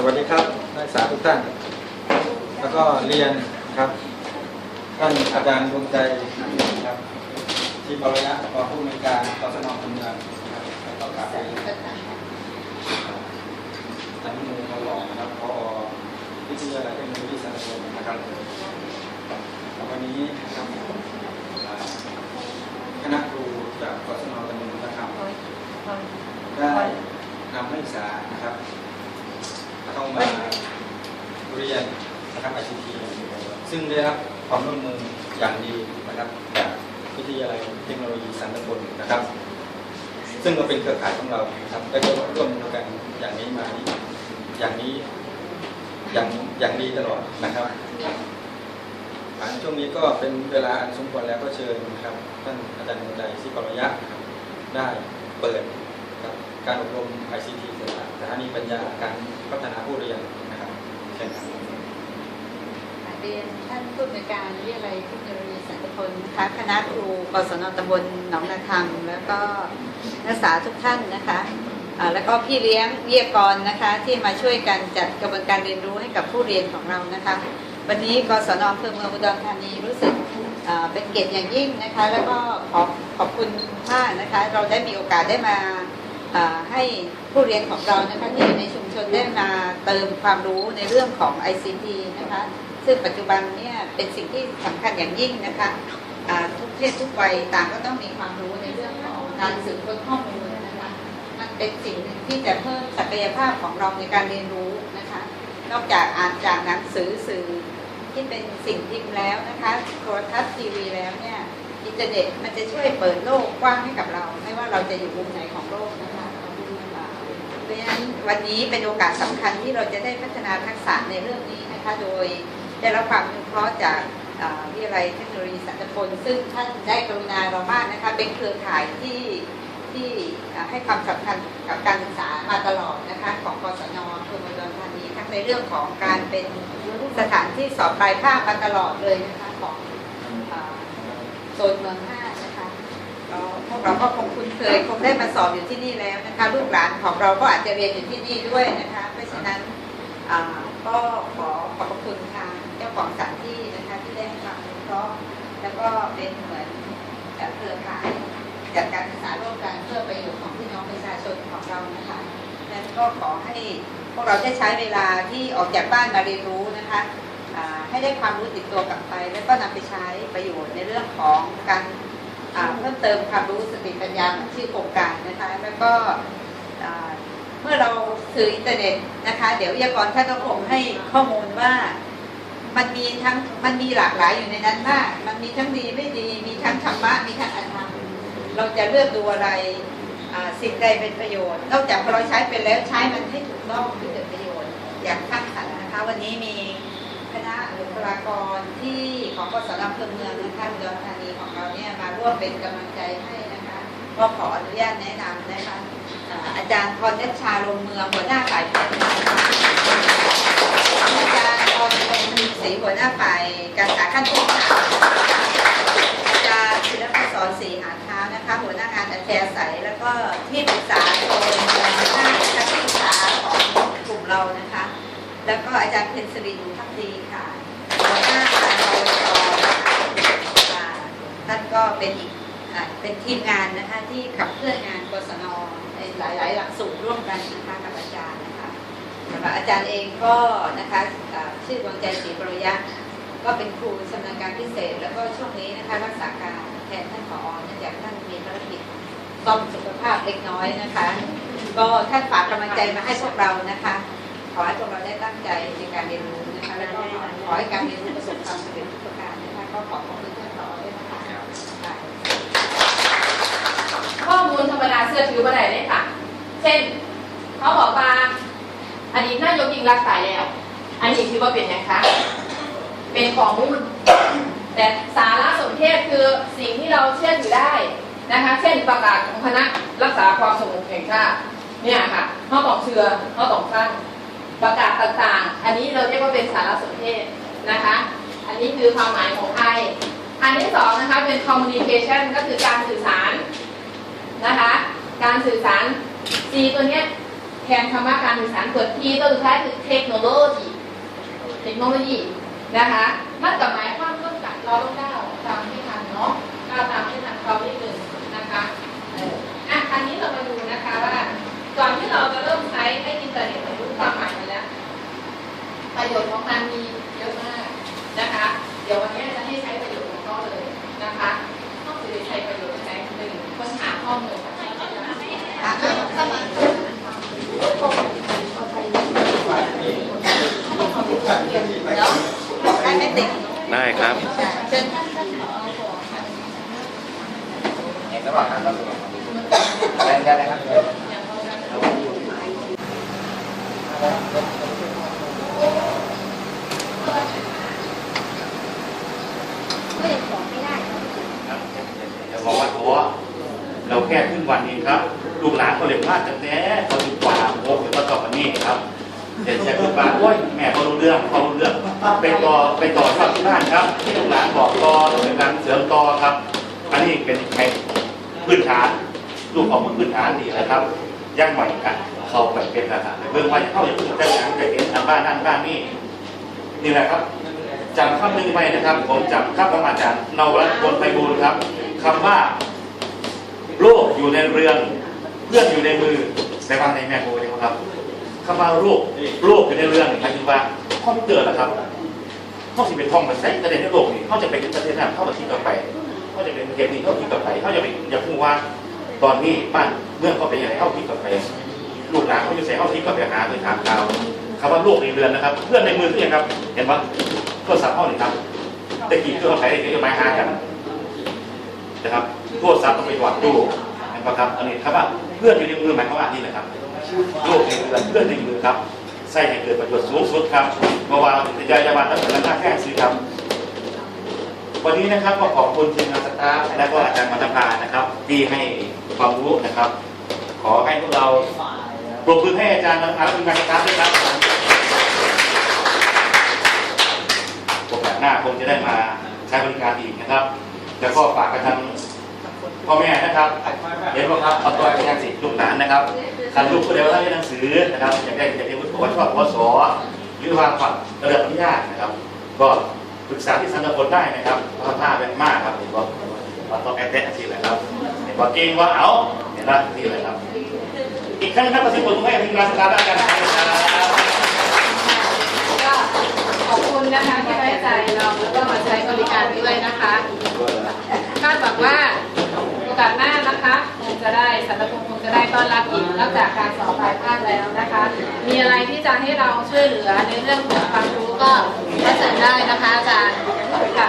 สวัสดีครับนักศึกษาทุกท่าน แล้วก็เรียนครับท่านอาจารย์ดวงใจครับที่บริยะรองผู้อำนวยการกศนคนเมืองนะครับแล้วก็กราบเรียนท่านมือหลองนะครับพอวิทยาลัยเทคโนโลยีสารสนนะครับวันนี้ครับคณะครูจากกศนตำบลนะครับได้นำนักศึกษานะครับ เข้ามาเรียนนะครับ ICT ซึ่งได้รับความร่วมมืออย่างดีนะครับจากวิทยาลัยเทคโนโลยีสันตะบลนะครับ ซึ่งก็เป็นเครือข่ายของเราครับได้ร่วมมือกันอย่างนี้มานี้อย่างนี้อย่างอย่างดีตลอดนะครับอ่าในช่วงนี้ก็เป็นเวลาอันสมควรแล้วก็เชิญนะครับท่านอาจารย์ดวงใจศิปรยะได้เปิดครับการอบรม ICT สถานีปัญญาการพัฒนาผู้เรียนนะครับเช่นครับเรียนท่านผู้อำนวยการวิทยาลัยเทคโนโลยีสันติพลนะคะคณะครูกศนตำบลหนองนาคังแล้วก็นักศึกษาทุกท่านนะคะอ่าแล้วก็พี่เลี้ยงวิทยากรนะคะที่มาช่วยกันจัดกระบวนการเรียนรู้ให้กับผู้เรียนของเรานะคะ วันนี้กศนอำเภอเมืองอุดรธานีรู้สึกอ่าเป็นเกียรติอย่างยิ่งนะคะ แล้วก็ขอขอบคุณมากนะคะ เราได้มีโอกาสได้มาอ่า ให้ผู้เรียนของเรานะคะที่อยู่ในชุมชนได้มาเติมความรู้ในเรื่องของ ICT นะคะซึ่งปัจจุบันเนี่ยเป็นสิ่งที่สำคัญอย่างยิ่งนะคะทุกเพศทุกวัยต่างก็ต้องมีความรู้ในเรื่องของการสืบค้นข้อมูลนะคะมันเป็นสิ่งหนึ่งที่จะเพิ่มศักยภาพของเราในการเรียนรู้นะคะ นอกจากอ่านจากหนังสือสื่อที่เป็นสิ่งพิมพ์แล้วนะคะโทรทัศน์ทีวีแล้วเนี่ยอินเทอร์เน็ตมันจะช่วยเปิดโลกกว้างให้กับเรา ไม่ว่าเราจะอยู่มุมไหนของโลกนะะฉะนั้นวันนี้เป็นโอกาสสำคัญที่เราจะได้พัฒนาทักษะในเรื่องนี้นะคะโดยได้รับความอนุเคราะห์จากวิทยาลัยเทคโนโลยีสัตพลซึ่งท่านได้กรุณาเรามากนะคะเป็นเครือข่ายที่ที่ให้ความสำคัญกับการศึกษามาตลอดนะคะของกศนอำเภอเมืองอุดรธานีทั้งในเรื่องของการเป็นสถานที่สอบปลายภาคมาตลอดเลยนะคะของโซนเมืองห้า พวกเราก็คงคุ้นเคยคงได้มาสอบอยู่ที่นี่แล้วนะคะลูกหลานของเราก็อาจจะเรียนอยู่ที่นี่ด้วยนะคะ เพราะฉะนั้นก็ขอขอบพระคุณทางเจ้าของสถานที่นะคะที่ได้ให้ความราะห์แล้วก็เป็นเหมือนเอ่อเครือข่ายจัดการศึกษาร่วมกันเพื่อประโยชน์ของพี่น้องประชาชนของเรานะคะนั้นก็ขอให้พวกเราได้ใช้เวลาที่ออกจากบ้านมาเรียนรู้นะคะให้ได้ความรู้ติดตัวกลับไป แล้วก็นำไปใช้ประโยชน์ในเรื่องของการ เพิ่มเติมความรู้สติปัญญาของชื่อโครงการนะคะ แล้วก็เมื่อเราสื่ออินเทอร์เน็ตนะคะ เดี๋ยววิทยากรท่านก็คงให้ข้อมูลว่ามันมีทั้งมันมีหลากหลายอยู่ในนั้นมากมันมีทั้งดีไม่ดี มีทั้งธรรมะมีทั้งอธรรมเราจะเลือกดูอะไรสิ่งใดเป็นประโยชน์ นอกจากพอเราใช้ไปแล้วใช้มันให้ถูกต้องให้เกิดประโยชน์ อย่างสร้งสรรนะคะ วันนี้มีคณะบุคลากร ที่ของกศนอำเภอเมืองนะคะอุดธานีของเราเนี่ยมาร่วมเป็นกำลังใจให้นะคะก็ขออนุญาตแนะนำนะคะอาจารย์พรเนชชาลงเมืองหัวหน้าฝ่ายแพทย์อาจารย์พรพงศ์ศรีหัวหน้าฝ่ายการศึกษาขั้นพื้นฐานอาจารย์ศิลปศรศรีหาเท้านะคะ หัวหน้างานอัธยาศัยแล้วก็ที่ปรึกษาโซนเมืองห้านะคะที่ปรึกษาของกลุ่มเรานะคะ แล้วก็อาจารย์เพนสรินทัพดีค่ะหัวหน้าการปวชอ่าท่านก็ เป็นอีกเป็นทีมงานนะคะที่ขับเคลื่อนงานกศนในหลาย ๆ หลักสูตรร่วมกันนะคะกับอาจารย์นะคะสำหรับอาจารย์เองก็นะคะชื่อดวงใจศรีปริยะก็เป็นครูชำนาญการพิเศษ แล้วก็ช่วงนี้นะคะรักษาการแทนท่านผอเนื่องจากท่านมีภารกิจซ่อมสุขภาพเล็กน้อยนะคะ ก็ท่านฝากกำลังใจมาให้พวกเรานะคะ ขอให้พวกเราได้ตั้งใจในการเรียนรู้นะคะแล้วก็ขอให้การเรียนรู้ ช่น เขาบอกว่าอดีตนายกยิงรักษณ์ตายแล้ว อันนี้คือว่าเป็นไงคะ เป็นข้อมูลแต่สาระสนเทศคือสิ่งที่เราเชื่อถือได้นะคะ เช่นประกาศของคณะรักษาความสงบแห่งชาติเนี่ยค่ะเขาต้องเชื่อเขาต้องฟังประกาศต่างๆ อันนี้เราเรียกว่าเป็นสารสนเทศนะคะ อันนี้คือความหมายของไทย อันที่สองนะคะเป็น communication ก็คือการสื่อสารนะคะ การสื่อสาร C ตัวเนี้ยแทนคำว่าการสื่อสารเปิด T ตัวสุดท้ายคือเทคโนโลยีเทคโนโลยีนะคะมันกับหมายความร่วมกันเราต้องก้าวตามที่ทันเนาะก้าวตามที่ทันเขานิดหนึ่งนะคะเอออะอันนี้เรามาดูนะคะว่า ก่อนที่เราจะเริ่มใช้ให้อินเทอร์เน็ตรู้ความหมายมันแล้ว ประโยชน์ของมันมีเยอะมากนะคะ เดี๋ยววันนี้จะให้ใช้ประโยชน์ของเขาเลยนะคะต้องสื่อใช้ประโยชน์ใช้หนึ่งค้นหาข้อมูลจากที่เราจะ อะก็ก็มาเนาะได้ไม่ติด ได้ครับ เชิญท่านท่านผอผอค่ะเอกระหว่างนั้นก็ได้ได้ได้ครับบอกว่าท้อเราแค่ครึ่งวันเองครับ ลูกหลานก็เลยพลาดกันแน่พอถึงกว่าโอ้เดี๋ยวก็ต่อกันนี่ครับ เดี๋ยวแชร์คุณป้าโอ้ยแม่เขารู้เรื่องเขารู้เรื่องไปต่อไปต่อยอดที่บ้านครับ ที่ลูกหลานบอกต่อเป็นการเสริมต่อครับ อันนี้เป็นแค่พื้นฐานลูกของมือพื้นฐานดีนะครับย่างใหม่กันเขาไปเป็นนะครับเบื้องว่าจะเข้าอย่างอื่นแต่ยังไปเห็นทางบ้านนั่นบ้านนี่นี่แหละครับจำคำหนึ่งไว้นะครับ ผมจำคำของอาจารย์นวรัตน์บนไพบูลครับคำว่าโลกอยู่ในเรือนเพื่อนอยู่ในมือในบ้างในแม่โบเลยครับ คำว่าโลกโลกอยู่ในเรื่อนหมายถึงว่าคอมพิวเตอร์นะครับเขาจะเป็นท่องมาใส่ประเด็นในโลกนี่เขาจะเป็นประเทศนั้นเขาจะคิดต่อไปเขาจะเป็นประเทศนี้เขาคิดต่อไปเขาจะเป็นอย่าพูดว่าตอนนี้บ้านเมืองเขาเป็นยังไงเขาคิดต่อไปลูกหลานเขาจะใส่เขาคิดต่อไปหาเลยถามข่าคำว่าโลกในเรือนนะครับ เพื่อนในมือคือยังครับ เห็นไหมโทรศัพท์เขาเนี่ยครับตะกี้เครื่องใช้ได้ก็ไม้หากันนะครับโทษซับต้องไปวางตู้นะครับอันนี้ครับว่าเพื่อนอยู่ในมือหมายความว่านี่แหละครับ โลกในมือเพื่อนในมือครับใส่ให้เกิดประโยชน์สูงสุดครับเมื่อวานทยายาบาลตั้งแต่ละหน้าแค่ซื้อครับ วันนี้นะครับก็ขอบคุณทีมงานสตาฟและก็อาจารย์มัตภานะครับ ที่ให้ความรู้นะครับ ขอให้พวกเราปรบมือให้อาจารย์มัตภาและทีมงานสตาฟด้วยครับโอกาสหน้าคงจะได้มาใช้บริการอีกนะครับ แล้วก็ฝากกันทาง พ่อแม่นะครับเห็นว่าครับเอาตัวไปยังสิลูกหลานนะครับคันลูกผู้ใดว่าท่านเรียนหนังสือนะครับอยากได้อยากได้วุฒิปวชปวสหรือว่าฝักระดับอนุญาตนะครับ ก็ปรึกษาที่สังกัดคนได้นะครับเพราะท่าเป็นมากครับเห็นว่าว่าต้องแอดเทสอาชีพแหละครับเห็นว่าเก่งว่าเอาเห็นว่านี่เลยครับ อีกครั้งนะครับประสิทธิ์ผลทุกให้ทีมงานสตาร์ทได้กันนะครับก็ขอบคุณนะคะที่ไว้ใจเราแล้วก็มาใช้บริการด้วยนะคะคาดหวังว่าโอกาสหน้านะคะคงจะได้สัตว์คงคงจะได้ต้อนรับอีกนอกจากการสอบปลายภาคแล้วนะคะ มีอะไรที่จะให้เราช่วยเหลือในเรื่องของความรู้ก็ก็สั่งได้นะคะอาจารย์ค่ะ